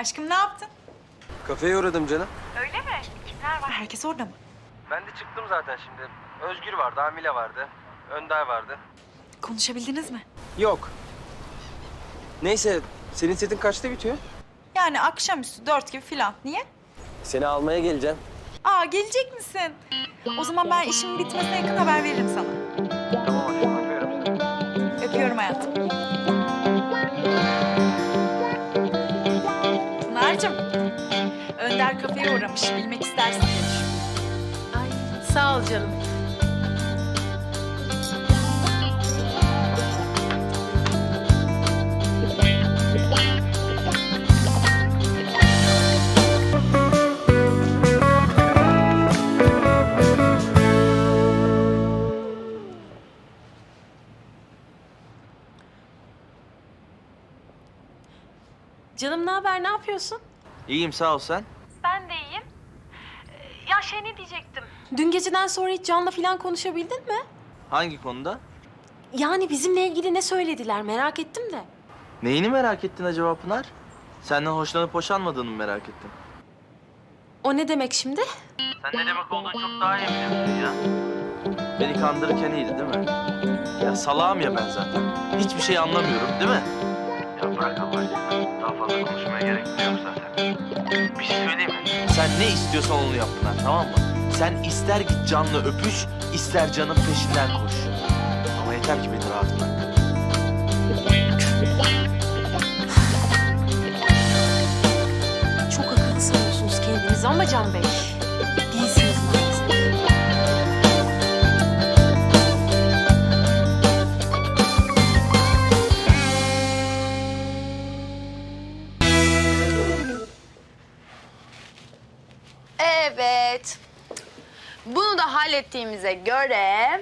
Aşkım ne yaptın? Kafeye uğradım canım. Öyle mi? Kimler var? Herkes orada mı? Ben de çıktım zaten şimdi. Özgür vardı, Amile vardı. Önder vardı. Konuşabildiniz mi? Yok. Neyse, senin setin kaçta bitiyor? Yani akşamüstü dört gibi filan. Niye? Seni almaya geleceğim. Aa gelecek misin? O zaman ben işimin bitmesine yakın haber veririm sana. Kafeye uğramış. Bilmek istersin diye. Ay sağ ol canım. Canım ne haber? Ne yapıyorsun? İyiyim, sağ ol sen. Ben şey ne diyecektim? Dün geceden sonra hiç Can'la falan konuşabildin mi? Hangi konuda? Yani bizimle ilgili ne söylediler merak ettim de. Neyini merak ettin acaba Pınar? Senden hoşlanıp hoşlanmadığını mı merak ettin? O ne demek şimdi? Sen ne demek olduğunu çok daha iyi biliyorsun ya. Beni kandırırken iyiydi değil mi? Ya salağım ya ben zaten. Hiçbir şey anlamıyorum değil mi? Ya bırak Allah aşkına. Daha fazla konuşmaya gerek yok zaten. Bir şey söyleyeyim mi? Sen ne istiyorsan onu yap Pınar tamam mı? Sen ister git canla öpüş, ister canın peşinden koş. Ama yeter ki beni rahat bırak. Çok akıllı sanıyorsunuz kendinizi ama Can Bey. Bunu da hallettiğimize göre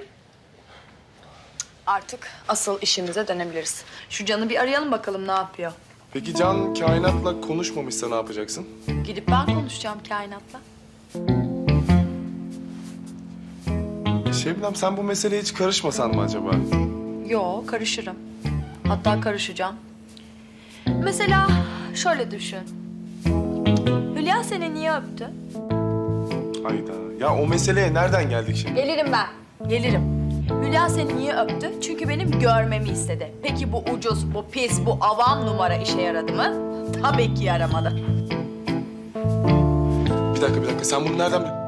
artık asıl işimize dönebiliriz. Şu Can'ı bir arayalım bakalım ne yapıyor. Peki Can kainatla konuşmamışsa ne yapacaksın? Gidip ben konuşacağım kainatla. Şebnem sen bu meseleye hiç karışmasan mı acaba? Yo karışırım. Hatta karışacağım. Mesela şöyle düşün. Hülya seni niye öptü? Hayda. Ya o meseleye nereden geldik şimdi? Gelirim ben. Gelirim. Hülya seni niye öptü? Çünkü benim görmemi istedi. Peki bu ucuz, bu pis, bu avam numara işe yaradı mı? Tabii ki yaramadı. Bir dakika bir dakika sen bunu nereden bil-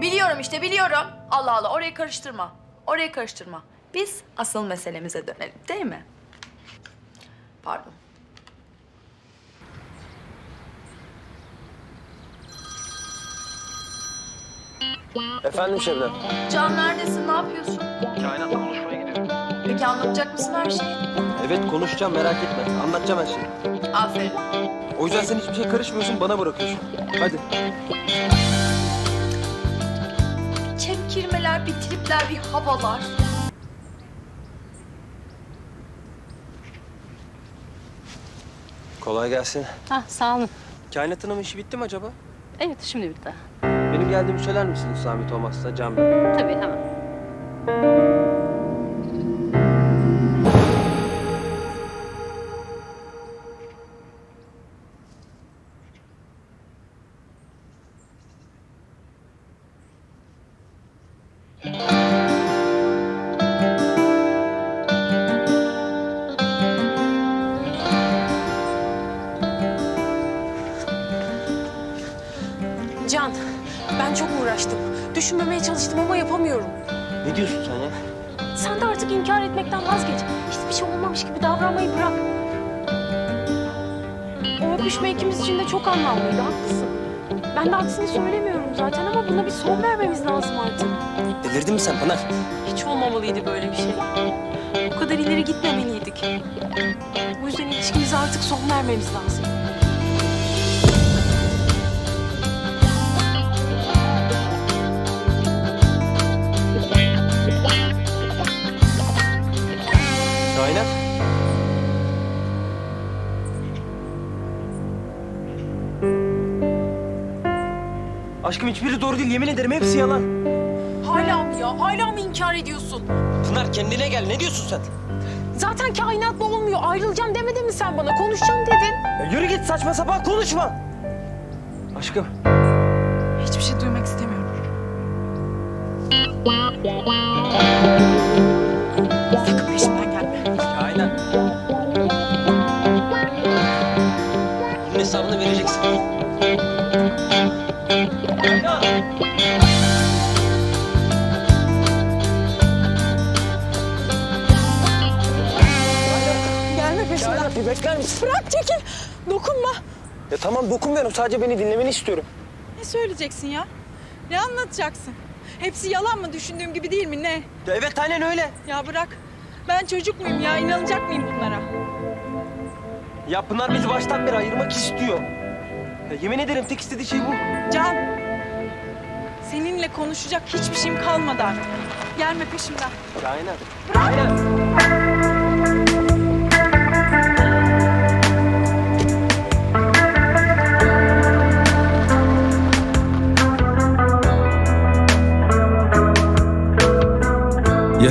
Biliyorum işte biliyorum. Allah Allah orayı karıştırma. Orayı karıştırma. Biz asıl meselemize dönelim değil mi? Pardon. Efendim Şebnem? Can neredesin? Ne yapıyorsun? Kainatla konuşmaya gidiyorum. Peki anlatacak mısın her şeyi? Evet konuşacağım merak etme. Anlatacağım her şeyi. Aferin. O yüzden sen hiçbir şey karışmıyorsun bana bırakıyorsun. Hadi. Çemkirmeler, bir tripler, bir havalar. Kolay gelsin. Ha sağ olun. Kainat Hanım işi bitti mi acaba? Evet şimdi bitti. Benim geldiğimi söyler misiniz zahmet olmazsa Can Bey? Tabii hemen. Düşünmemeye çalıştım ama yapamıyorum. Ne diyorsun sen ya? Sen de artık inkar etmekten vazgeç. Hiçbir şey olmamış gibi davranmayı bırak. O öpüşme ikimiz için de çok anlamlıydı, haklısın. Ben de aksini söylemiyorum zaten ama buna bir son vermemiz lazım artık. Delirdin mi sen Pınar? Hiç olmamalıydı böyle bir şey. Bu kadar ileri gitmemeliydik. Bu yüzden ilişkimize artık son vermemiz lazım. Kainat. Aşkım hiçbiri doğru değil yemin ederim hepsi yalan. Hala mı ya? Hala mı inkar ediyorsun? Pınar kendine gel ne diyorsun sen? Zaten kainatla olmuyor. Ayrılacağım demedin mi sen bana? Konuşacağım dedin. Ya yürü git saçma sapan konuşma. Aşkım. Hiçbir şey duymak istemiyorum. Bir bekler misin? Bırak çekil. Dokunma. Ya tamam dokunmuyorum. Sadece beni dinlemeni istiyorum. Ne söyleyeceksin ya? Ne anlatacaksın? Hepsi yalan mı? Düşündüğüm gibi değil mi? Ne? Ya evet aynen öyle. Ya bırak. Ben çocuk muyum ya? İnanacak mıyım bunlara? Ya Pınar bizi baştan beri ayırmak istiyor. Ya yemin ederim tek istediği şey bu. Can. Seninle konuşacak hiçbir şeyim kalmadı artık. Gelme peşimden. Ya aynen. Aynen.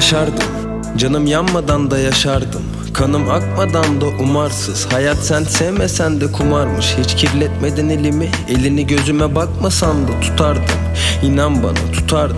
Yaşardım. Canım yanmadan da yaşardım. Kanım akmadan da umarsız. Hayat sen sevmesen de kumarmış. Hiç kirletmeden elimi. Elini gözüme bakmasan da tutardım. İnan bana tutardım.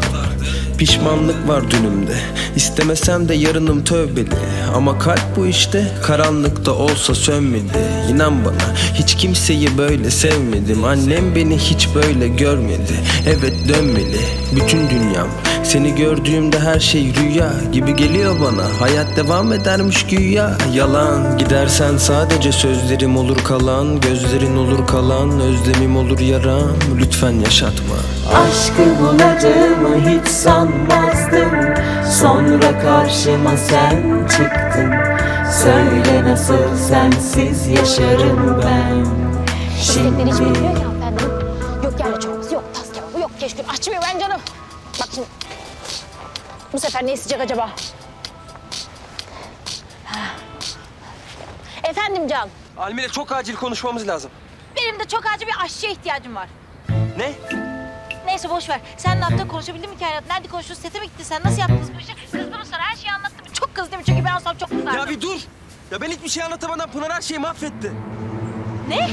Pişmanlık var dünümde. İstemesem de yarınım tövbeli. Ama kalp bu işte Karanlıkta olsa sönmedi. İnan bana hiç kimseyi böyle sevmedim. Annem beni hiç böyle görmedi. Evet dönmeli. Bütün dünyam Seni gördüğümde her şey rüya gibi geliyor bana Hayat devam edermiş güya Yalan gidersen sadece sözlerim olur kalan Gözlerin olur kalan Özlemim olur yaram Lütfen yaşatma Aşkı bulacağımı hiç sanmazdım Sonra karşıma sen çıktın Söyle nasıl sensiz yaşarım ben Şirketleri hiç Şimdi bilmiyor ki hanımefendi. Yok yerli çorbası, yok tas kebabı, yok keşkül. Açmıyor ben canım. Bak şimdi. Bu sefer ne isteyecek acaba? Efendim Can. Almile çok acil konuşmamız lazım. Benim de çok acil bir aşçıya ihtiyacım var. Ne? Neyse boş ver. Sen ne yaptın? Konuşabildin mi kainat? Nerede konuştun? Sete mi gittin sen? Nasıl yaptınız bu işi? Kızdı mı sana? Her şeyi anlattın mı? Çok kızdı mı? Çünkü ben olsam çok kızardım. Ya bir dur. Ya ben hiçbir şey anlatamadan Pınar her şeyi mahvetti. Ne?